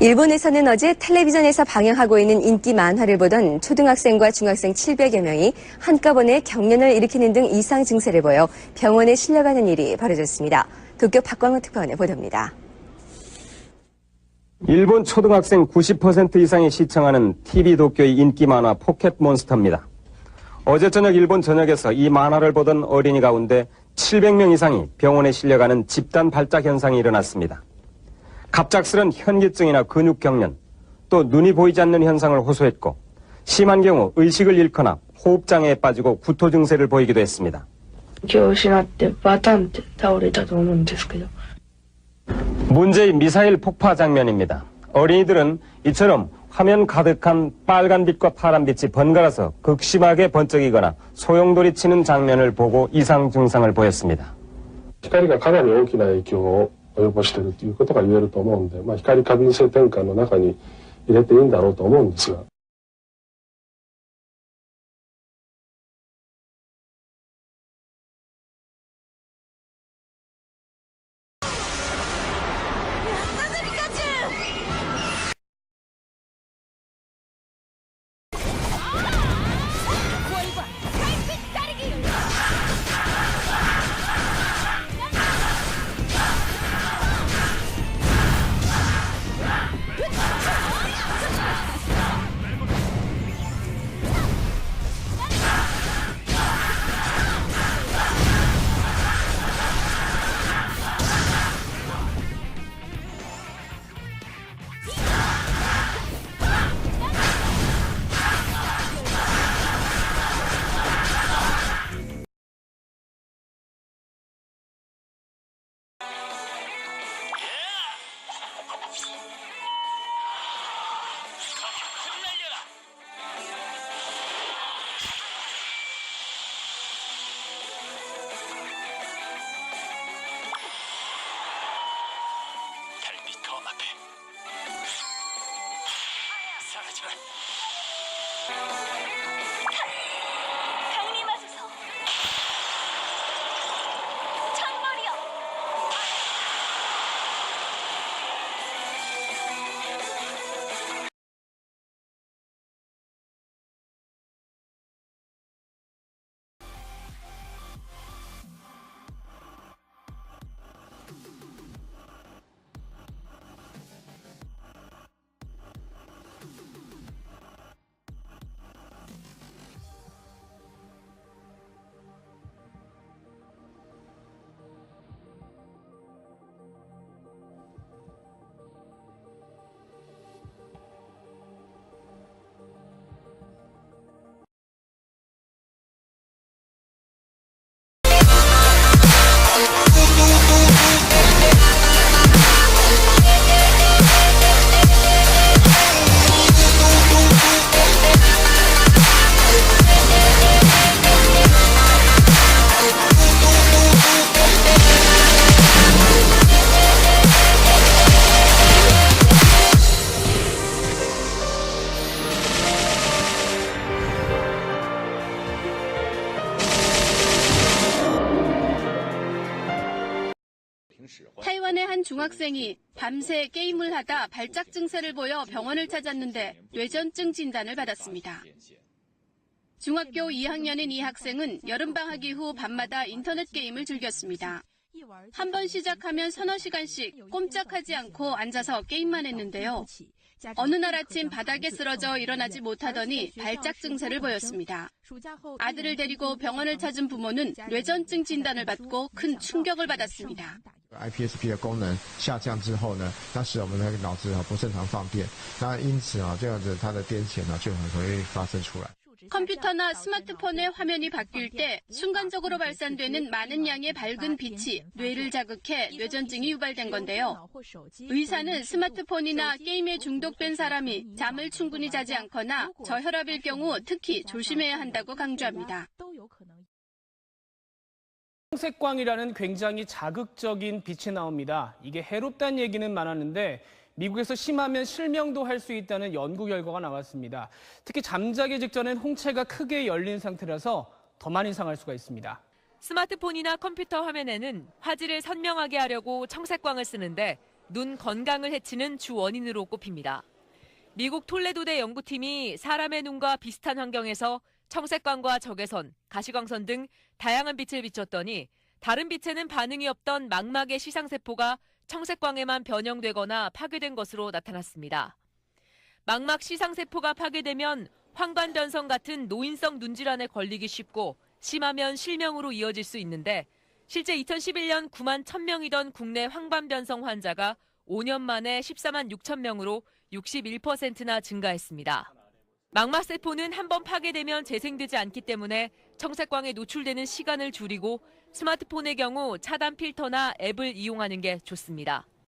일본에서는 어제 텔레비전에서 방영하고 있는 인기 만화를 보던 초등학생과 중학생 700여 명이 한꺼번에 경련을 일으키는 등 이상 증세를 보여 병원에 실려가는 일이 벌어졌습니다. 도쿄 박광호 특파원의 보도입니다. 일본 초등학생 90% 이상이 시청하는 TV 도쿄의 인기 만화 포켓몬스터입니다. 어제 저녁 일본 전역에서 이 만화를 보던 어린이 가운데 700명 이상이 병원에 실려가는 집단 발작 현상이 일어났습니다. 갑작스런 현기증이나 근육 경련, 또 눈이 보이지 않는 현상을 호소했고 심한 경우 의식을 잃거나 호흡장애에 빠지고 구토 증세를 보이기도 했습니다. 気を失ってバタンって倒れたと思うんですけど 문제의 미사일 폭파 장면입니다. 어린이들은 이처럼 화면 가득한 빨간빛과 파란빛이 번갈아서 극심하게 번쩍이거나 소용돌이 치는 장면을 보고 이상 증상을 보였습니다. 光がかなり大きな影響を 及ぼしているということが言えると思うんで、まあ、光過敏性転換の中に入れていいんだろうと思うんですが。Thank you. 중학생이 밤새 게임을 하다 발작 증세를 보여 병원을 찾았는데 뇌전증 진단을 받았습니다. 중학교 2학년인 이 학생은 여름방학 이후 밤마다 인터넷 게임을 즐겼습니다. 한 번 시작하면 서너 시간씩 꼼짝하지 않고 앉아서 게임만 했는데요. 어느 날 아침 바닥에 쓰러져 일어나지 못하더니 발작 증세를 보였습니다. 아들을 데리고 병원을 찾은 부모는 뇌전증 진단을 받고 큰 충격을 받았습니다. iPSP 的功能下降之后呢，那使我们那个脑子啊不正常放电，那因此啊这样子它的癫痫呢就很容易发生出来。 컴퓨터나 스마트폰의 화면이 바뀔 때 순간적으로 발산되는 많은 양의 밝은 빛이 뇌를 자극해 뇌전증이 유발된 건데요. 의사는 스마트폰이나 게임에 중독된 사람이 잠을 충분히 자지 않거나 저혈압일 경우 특히 조심해야 한다고 강조합니다. 홍색광이라는 굉장히 자극적인 빛이 나옵니다. 이게 해롭다는 얘기는 많았는데 미국에서 심하면 실명도 할 수 있다는 연구 결과가 나왔습니다. 특히 잠자기 직전엔 홍채가 크게 열린 상태라서 더 많이 상할 수가 있습니다. 스마트폰이나 컴퓨터 화면에는 화질을 선명하게 하려고 청색광을 쓰는데 눈 건강을 해치는 주 원인으로 꼽힙니다. 미국 톨레도대 연구팀이 사람의 눈과 비슷한 환경에서 청색광과 적외선, 가시광선 등 다양한 빛을 비췄더니 다른 빛에는 반응이 없던 망막의 시상세포가 청색광에만 변형되거나 파괴된 것으로 나타났습니다. 망막 시상세포가 파괴되면 황반변성 같은 노인성 눈질환에 걸리기 쉽고 심하면 실명으로 이어질 수 있는데 실제 2011년 9만 1000명이던 국내 황반변성 환자가 5년 만에 14만 6천 명으로 61%나 증가했습니다. 망막세포는 한 번 파괴되면 재생되지 않기 때문에 청색광에 노출되는 시간을 줄이고 스마트폰의 경우 차단 필터나 앱을 이용하는 게 좋습니다.